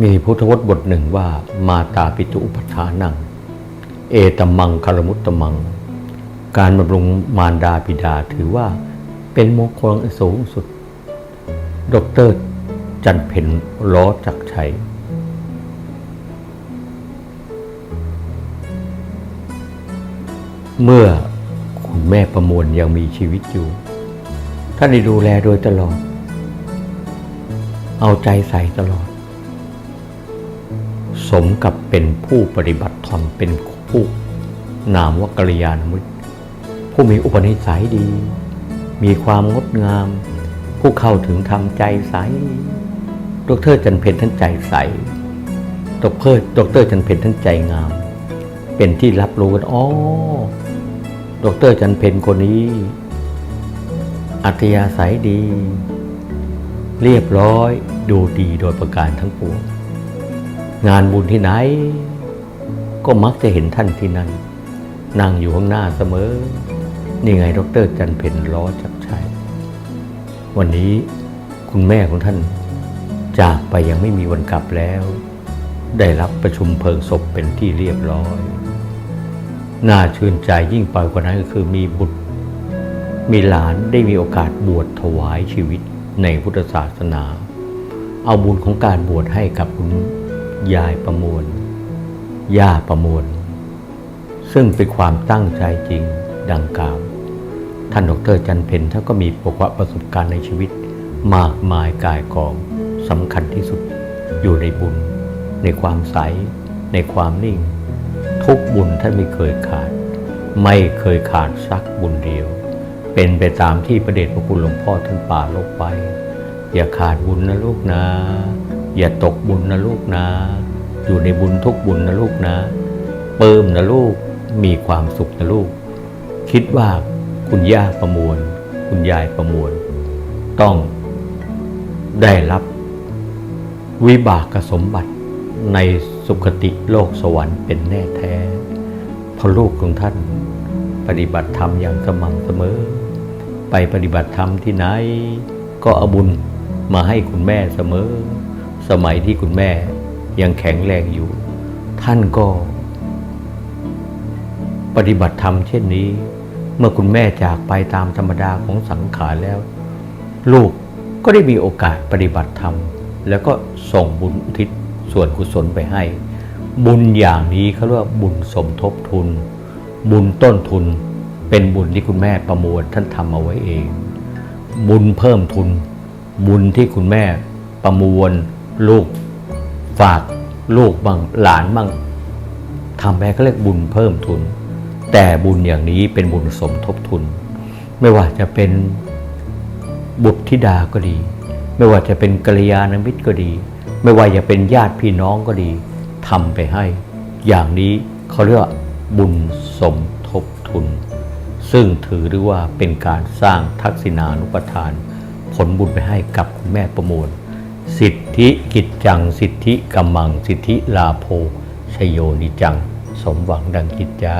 มีพุทธวจน์บทหนึ่งว่ามาตาปิตุอุปทานัง เอตมังคารมุตตมัง การบำรุงมารดาบิดาถือว่าเป็นมงคลสูงสุด ดรจันเพ็ญล้อจักชัยเมื่อคุณแม่ประมวลยังมีชีวิตอยู่ ท่านได้ดูแลโดยตลอด เอาใจใส่ตลอด สมกับเป็นผู้ปฏิบัติธรรมเป็นผู้นามว่ากัลยาณมิตรผู้มีอุปนิสัยดี มีความงดงาม ผู้เข้าถึงธรรมใจใสดรจันเพนท่านใจใสดรดรจันเพนท่านใจงาม เป็นที่รับรู้กันอ๋อดรจันเพนคนนี้ อัธยาศัยดี เรียบร้อยดูดีโดยประการทั้งปวง งานบุญที่ไหน ก็มักจะเห็นท่านที่นั่นนั่งอยู่ข้างหน้าเสมอ นี่ไงดรจันเพ็ญล้อจักชัยวันนี้คุณแม่ของท่าน จากไปยังไม่มีวันกลับแล้ว ได้รับประชุมเพลิงศพเป็นที่เรียบร้อย น่าชื่นใจยิ่งไปกว่านั้นก็คือมีบุตร มีหลานได้มีโอกาสบวชถวายชีวิตในพุทธศาสนา เอาบุญของการบวชให้กับคุณ ยายประมวล ย่าประมวล ซึ่งเป็นความตั้งใจจริงดังกล่าว ท่านดรจันเพนท่านก็มีประวัติประสบการณ์ในชีวิต มากมายกายกองสำคัญที่สุดอยู่ในบุญ ในความใส ในความนิ่ง ทุกบุญท่านไม่เคยขาด ไม่เคยขาดสักบุญเดียว เป็นไปตามที่ประเดชพระคุณหลวงพ่อท่านป่าลบไป อย่าขาดบุญนะลูกนะ อย่าตกบุญนะลูกนะ อยู่ในบุญทุกบุญนะลูกนะเปิ่มนะลูกมีความสุขนะลูก คิดว่าคุณย่าประมวล คุณยายประมวล ต้องได้รับวิบากสมบัติในสุคติโลกสวรรค์เป็นแน่แท้เพราะลูกของท่าน ปฏิบัติธรรมอย่างสม่ำเสมอ ไปปฏิบัติธรรมที่ไหน ก็เอาบุญมาให้คุณแม่เสมอ สมัยที่คุณแม่ยังแข็งแรงอยู่ ท่านก็ ปฏิบัติธรรมเช่นนี้ เมื่อคุณแม่จากไปตามธรรมดาของสังขารแล้ว ลูกก็ได้มีโอกาสปฏิบัติธรรม แล้วก็ส่งบุญทิศส่วนกุศลไปให้ บุญอย่างนี้เขาเรียกว่าบุญสมทบทุน บุญต้นทุน เป็นบุญที่คุณแม่ประมวลท่านทำเอาไว้เอง บุญเพิ่มทุน บุญที่คุณแม่ประมวล ลูกฝากลูกบ้างหลานบ้างทำไปเขาเรียกบุญเพิ่มทุน แต่บุญอย่างนี้เป็นบุญสมทบทุน ไม่ว่าจะเป็นบุตรธิดาก็ดี ไม่ว่าจะเป็นกัลยาณมิตรก็ดี ไม่ว่าจะเป็นญาติพี่น้องก็ดีทำไปให้ อย่างนี้เขาเรียกว่าบุญสมทบทุน ซึ่งถือได้ว่าเป็นการสร้างทักษิณานุปทาน ผลบุญไปให้กับคุณแม่ประมวล สิทธิกิจจัง สิทธิกำมัง สิทธิลาโภชโยนิจัง สมหวังดังกิจจา